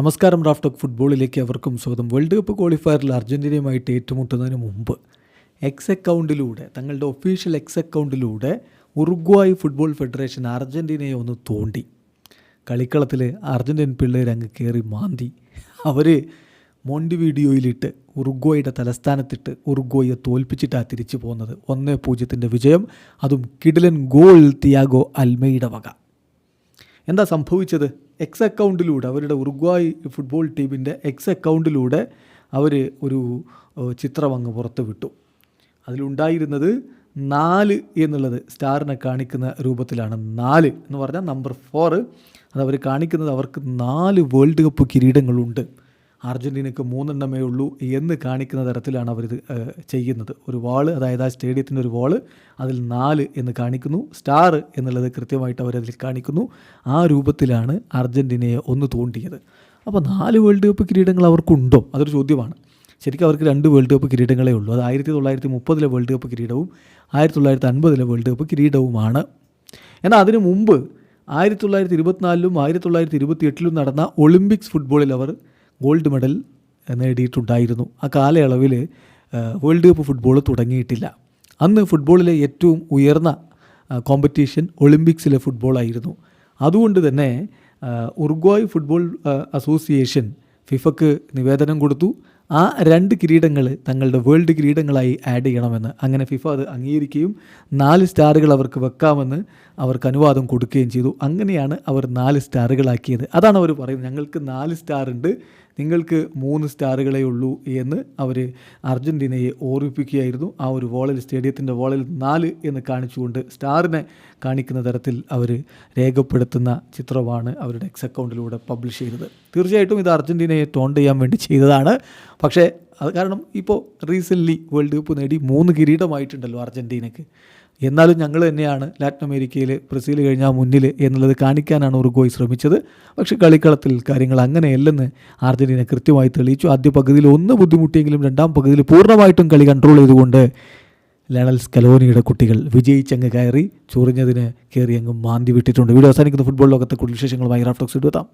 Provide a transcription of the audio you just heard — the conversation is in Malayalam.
നമസ്കാരം റാഫ്റ്റോക്ക് ഫുട്ബോളിലേക്ക് അവർക്കും സ്വാഗതം. വേൾഡ് കപ്പ് ക്വാളിഫയറിൽ അർജന്റീനയുമായിട്ട് ഏറ്റുമുട്ടുന്നതിന് മുമ്പ് എക്സ് അക്കൗണ്ടിലൂടെ തങ്ങളുടെ ഒഫീഷ്യൽ എക്സ് അക്കൗണ്ടിലൂടെ ഉറുഗ്വായ് ഫുട്ബോൾ ഫെഡറേഷൻ അർജന്റീനയെ ഒന്ന് തോണ്ടി. കളിക്കളത്തിൽ അർജന്റീൻ പിള്ളേർ അങ്ങ് കയറി മാന്തി. അവർ മോണ്ടി വീഡിയോയിലിട്ട് ഉറുഗ്വായുടെ തലസ്ഥാനത്തിട്ട് ഉറുഗ്വായെ തോൽപ്പിച്ചിട്ടാണ് തിരിച്ചു പോകുന്നത് ഒന്ന് പൂജ്യത്തിന്റെ വിജയം അതും കിഡിലൻ ഗോൾ തിയാഗോ അൽമയുടെ വക. എന്താ സംഭവിച്ചത്? എക്സ് അക്കൗണ്ടിലൂടെ അവരുടെ ഉറുഗ്വായ് ഫുട്ബോൾ ടീമിന്റെ എക്സ് അക്കൗണ്ടിലൂടെ അവർ ഒരു ചിത്രം അങ്ങ് പുറത്ത് വിട്ടു അതിലുണ്ടായിരുന്നത് നാല് എന്നുള്ളത് സ്റ്റാറിനെ കാണിക്കുന്ന രൂപത്തിലാണ്. നാല് എന്ന് പറഞ്ഞാൽ നമ്പർ ഫോറ് അത് അവർ കാണിക്കുന്നത് അവർക്ക് നാല് വേൾഡ് കപ്പ് കിരീടങ്ങളുണ്ട്. അർജന്റീനയ്ക്ക് മൂന്നെണ്ണമേ ഉള്ളൂ എന്ന് കാണിക്കുന്ന തരത്തിലാണ് അവരിത് ചെയ്യുന്നത്. ഒരു വാൾ അതായത് ആ സ്റ്റേഡിയത്തിന്റെ ഒരു വാൾ അതിൽ നാല് എന്ന് കാണിക്കുന്നു. സ്റ്റാർ എന്നുള്ളത് കൃത്യമായിട്ട് അവരതിൽ കാണിക്കുന്നു. ആ രൂപത്തിലാണ് അർജന്റീനയെ ഒന്ന് തോണ്ടിയത്. അപ്പോൾ നാല് വേൾഡ് കപ്പ് കിരീടങ്ങൾ അവർക്കുണ്ടോ? അതൊരു ചോദ്യമാണ്. ശരിക്കും അവർക്ക് രണ്ട് വേൾഡ് കപ്പ് കിരീടങ്ങളേ ഉള്ളൂ. അത് ആയിരത്തി തൊള്ളായിരത്തി മുപ്പതിലെ വേൾഡ് കപ്പ് കിരീടവും ആയിരത്തി തൊള്ളായിരത്തി അൻപതിലെ വേൾഡ് കപ്പ് കിരീടവുമാണ്. എന്നാൽ അതിനു മുമ്പ് ആയിരത്തി തൊള്ളായിരത്തി ഇരുപത്തിനാലിലും ആയിരത്തി തൊള്ളായിരത്തി ഇരുപത്തി എട്ടിലും നടന്ന ഒളിമ്പിക്സ് ഫുട്ബോളിൽ അവർ ഗോൾഡ് മെഡൽ നേടിയിട്ടുണ്ടായിരുന്നു. ആ കാലയളവിൽ വേൾഡ് കപ്പ് ഫുട്ബോൾ തുടങ്ങിയിട്ടില്ല. അന്ന് ഫുട്ബോളിലെ ഏറ്റവും ഉയർന്ന കോമ്പറ്റീഷൻ ഒളിമ്പിക്സിലെ ഫുട്ബോളായിരുന്നു അതുകൊണ്ട് തന്നെ ഉർഗ്വായ് ഫുട്ബോൾ അസോസിയേഷൻ ഫിഫക്ക് നിവേദനം കൊടുത്തു. ആ രണ്ട് കിരീടങ്ങൾ തങ്ങളുടെ വേൾഡ് കിരീടങ്ങളായി ആഡ് ചെയ്യണമെന്ന്. അങ്ങനെ ഫിഫ അത് അംഗീകരിക്കുകയും നാല് സ്റ്റാറുകൾ അവർക്ക് വെക്കാമെന്ന് അവർക്ക് അനുവാദം കൊടുക്കുകയും ചെയ്തു. അങ്ങനെയാണ് അവർ നാല് സ്റ്റാറുകളാക്കിയത്. അതാണ് അവർ പറയുന്നത്. ഞങ്ങൾക്ക് നാല് സ്റ്റാർ ഉണ്ട് നിങ്ങൾക്ക് മൂന്ന് സ്റ്റാറുകളേ ഉള്ളൂ എന്ന് അവർ അർജന്റീനയെ ഓർമ്മിപ്പിക്കുകയായിരുന്നു. ആ ഒരു വോളിൽ സ്റ്റേഡിയത്തിന്റെ വോളിൽ നാല് എന്ന് കാണിച്ചുകൊണ്ട് സ്റ്റാറിനെ കാണിക്കുന്ന തരത്തിൽ അവർ രേഖപ്പെടുത്തുന്ന ചിത്രമാണ് അവരുടെ എക്സ് അക്കൗണ്ടിലൂടെ പബ്ലിഷ് ചെയ്തത്. തീർച്ചയായിട്ടും ഇത് അർജന്റീനയെ ടോൺ ചെയ്യാൻ വേണ്ടി ചെയ്തതാണ്. പക്ഷേ അത് കാരണം ഇപ്പോൾ റീസെന്റ്ലി വേൾഡ് കപ്പ് നേടി മൂന്ന് കിരീടമായിട്ടുണ്ടല്ലോ അർജന്റീനയ്ക്ക് എന്നാലും ഞങ്ങൾ തന്നെയാണ് ലാറ്റിൻ അമേരിക്കയിൽ ബ്രസീൽ കഴിഞ്ഞാൽ മുന്നിൽ എന്നുള്ളത് കാണിക്കാനാണ് ഉറുഗോയ് ശ്രമിച്ചത്. പക്ഷേ കളിക്കളത്തിൽ കാര്യങ്ങൾ അങ്ങനെയല്ലെന്ന് അർജന്റീന കൃത്യമായി തെളിയിച്ചു. ആദ്യ പകുതിയിൽ ഒന്ന് ബുദ്ധിമുട്ടിയെങ്കിലും രണ്ടാം പകുതിയിൽ പൂർണമായിട്ടും കളി കൺട്രോൾ ചെയ്തുകൊണ്ട് ലണൽ സ്കലോനിയുടെ കുട്ടികൾ വിജയിച്ചങ്ങ് കയറി ചൊറിഞ്ഞതിന് കയറി അങ്ങ് മാന്തി വിട്ടിട്ടുണ്ട്. വീഡിയോ അവസാനിക്കുന്ന. ഫുട്ബോൾ ലോകത്തെ കൂടുതൽ വിശേഷങ്ങളുമായി റാഫ്റ്റോക്സ് എടുത്താം